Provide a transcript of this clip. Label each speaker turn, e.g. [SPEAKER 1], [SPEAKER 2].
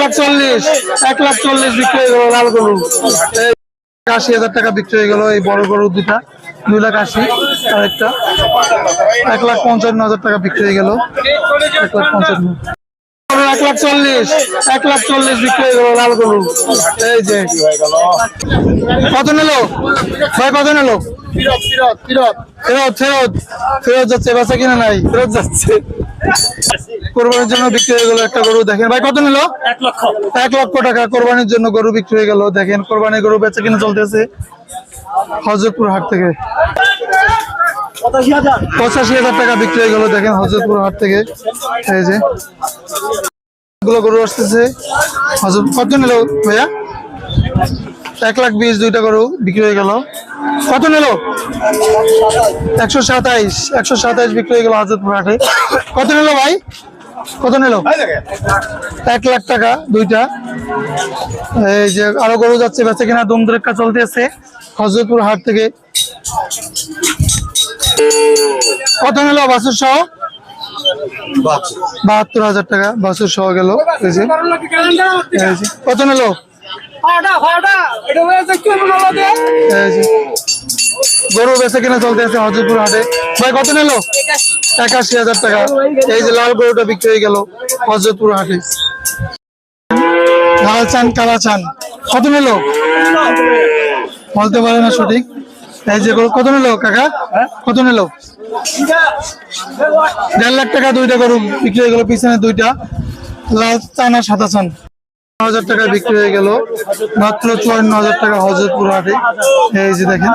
[SPEAKER 1] লাখ চল্লিশ, এক লাখ চল্লিশ বিক্রি হয়ে গেল লাল গরু। আশি হাজার টাকা বিক্রি হয়ে গেল এই বড় গরু দুটা, দুই লাখ আশি আরেকটা। এক লাখ পঞ্চান্ন হাজার টাকা বিক্রি হয়ে গেল। এক লাখ পঞ্চান্ন। এক লাখ চল্লিশ, এক লাখ চল্লিশ বিক্রি হয়ে গেল লাল গরু। এই যে। কত নিল? ভাই, কত নিল? ফেরত ফেরত। ফেরত যাচ্ছে, বেচা কিনা নাই। ফেরত যাচ্ছে। কোরবানির জন্য বিক্রি হয়ে গেল একটা গরু দেখেন। ভাই কত নিল?
[SPEAKER 2] এক লক্ষ।
[SPEAKER 1] এক লক্ষ টাকা কোরবানির জন্য গরু বিক্রি হয়ে গেল দেখেন। কোরবানির গরু বেচা কিনে চলতেছে। হজরতপুর হাট থেকে।
[SPEAKER 2] পঁচাশি হাজার
[SPEAKER 1] টাকা বিক্রি হয়ে গেল দেখেন হজরতপুর হাট থেকে। এই যে। গুলো গরু আসতেছে। হজরত কত নিল ভাইয়া? এক লাখ বিশ দুইটা গরু বিক্রি হয়ে গেল। কত নিল? একশো সাতাইশ। একশো সাতাইশ বিক্রি হয়ে গেল হজরতপুর হাটে। কত নিল ভাই? কত নিল? এক লাখ টাকা দুইটা। এই যে আরও গরু যাচ্ছে বেচে কিনা দুমদুরেক্কা চলতেছে। হজরতপুর হাট থেকে কত নিল? বাসুর সহ? বাহাত্তর হাজার টাকা বাসুর সহ গেল। কত নিল। গরু বেচে কিনা চলতে আছে হজরতপুর হাটে। ভাই, কত নিল? একাশি হাজার টাকা। এই যে লাল গরুটা বিক্রি হয়ে গেল হজরতপুর হাটে। লাল চান কালা চান কত নিল? বলতে পারে না সঠিক। এই যে গরু, কত নিল কাকা? কত নিল? দেড় লাখ টাকা দুইটা গরু বিক্রি হয়ে গেল, পিছনে দুইটা। লাল চান আর সাদা চান হাজার টাকা বিক্রি হয়ে গেল। মাত্র চুয়ান্ন হাজার টাকা হজরতপুর হাটে। এই যে দেখেন।